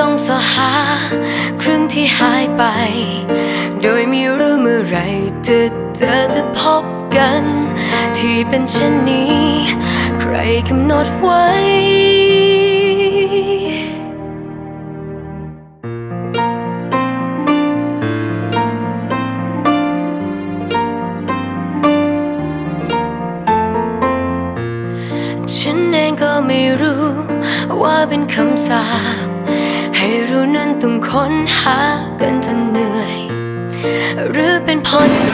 ต้องสหาครึ่งที่หายไป โดยไม่รู้เมื่อไรจะเจอจะพบกัน ที่เป็นเช่นนี้ ใครกำหนดไว้ฉันเองก็ไม่รู้ว่าเป็นคำสาป รู้นั้นต้องค้นหากันจนเหนื่อย หรือเป็นพอจะ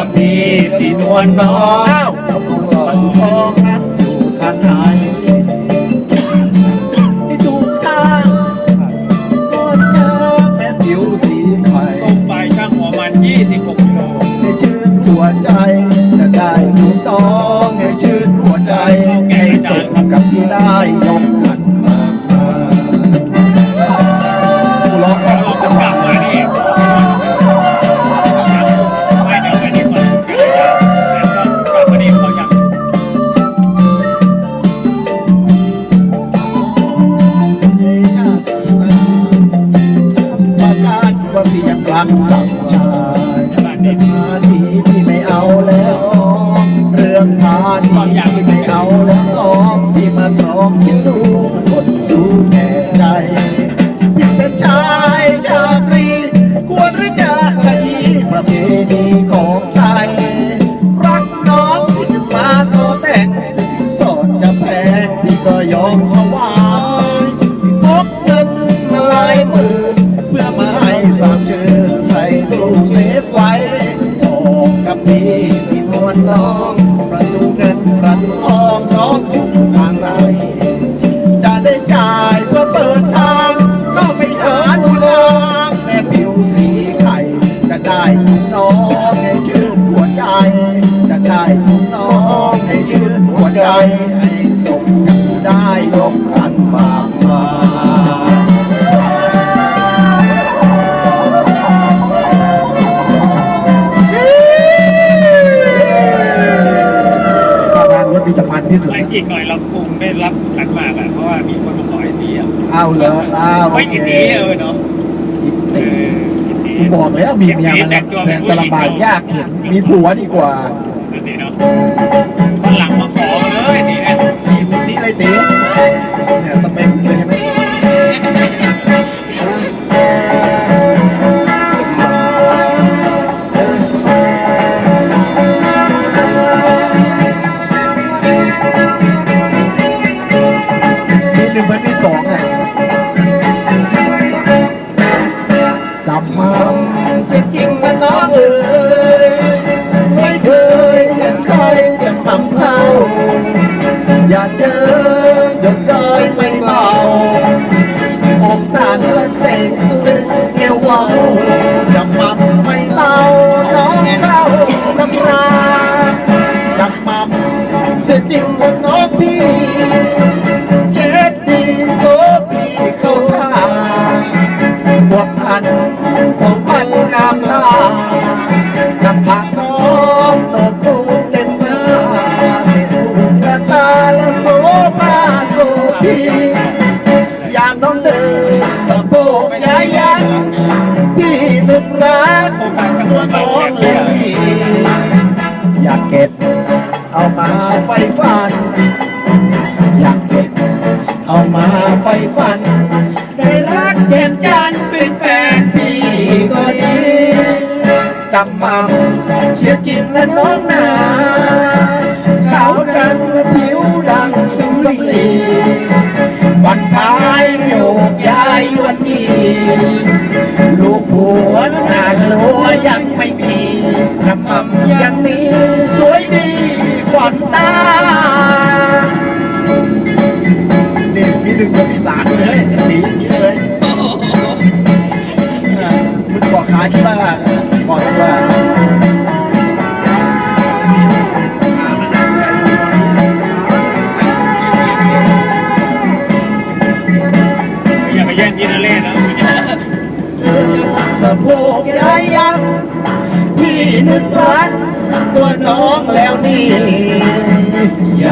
กับพี่ที่นวลน้องอ้าวทองนักนอยู่ทาย ไม่กินดีเออเนาะกินตีกูบอกแล้วมีเมียมันแทนจะลำบากยากเข็นมีผัวดีกว่าหลังมาขอเลยนี่นะดีดีเลยตี เอามาไฟฟัน ได้รักแก่นจันเป็นแฟนพี่ก็ดีจำมั่งเสียจริงและน้อง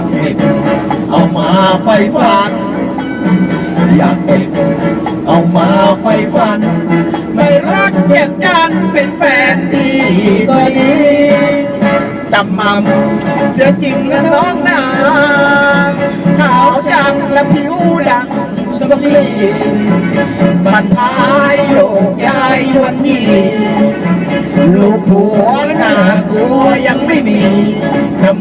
ากเห็นเอามาไฟฟัน อยากเห็นเอามาไฟฟัน ไม่รักแยกกันเป็นแฟนดีก็ดีจำมัมเจอจริงและน้องนางขาวจังและผิวดังสำลีมันทายโยกย้ายวันนี้ลูกผัวหน้ากลัวยังไม่มีกำ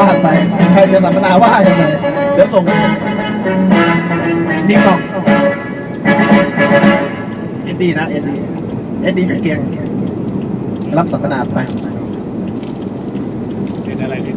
ว่าไป ใครจะสัมมนาว่ากันไปเดี๋ยวส่งนิ่งกล่องเอ็ดดี้นะเอ็ดดี้เอ็ดดี้กับเกียงรับสัมมนาไป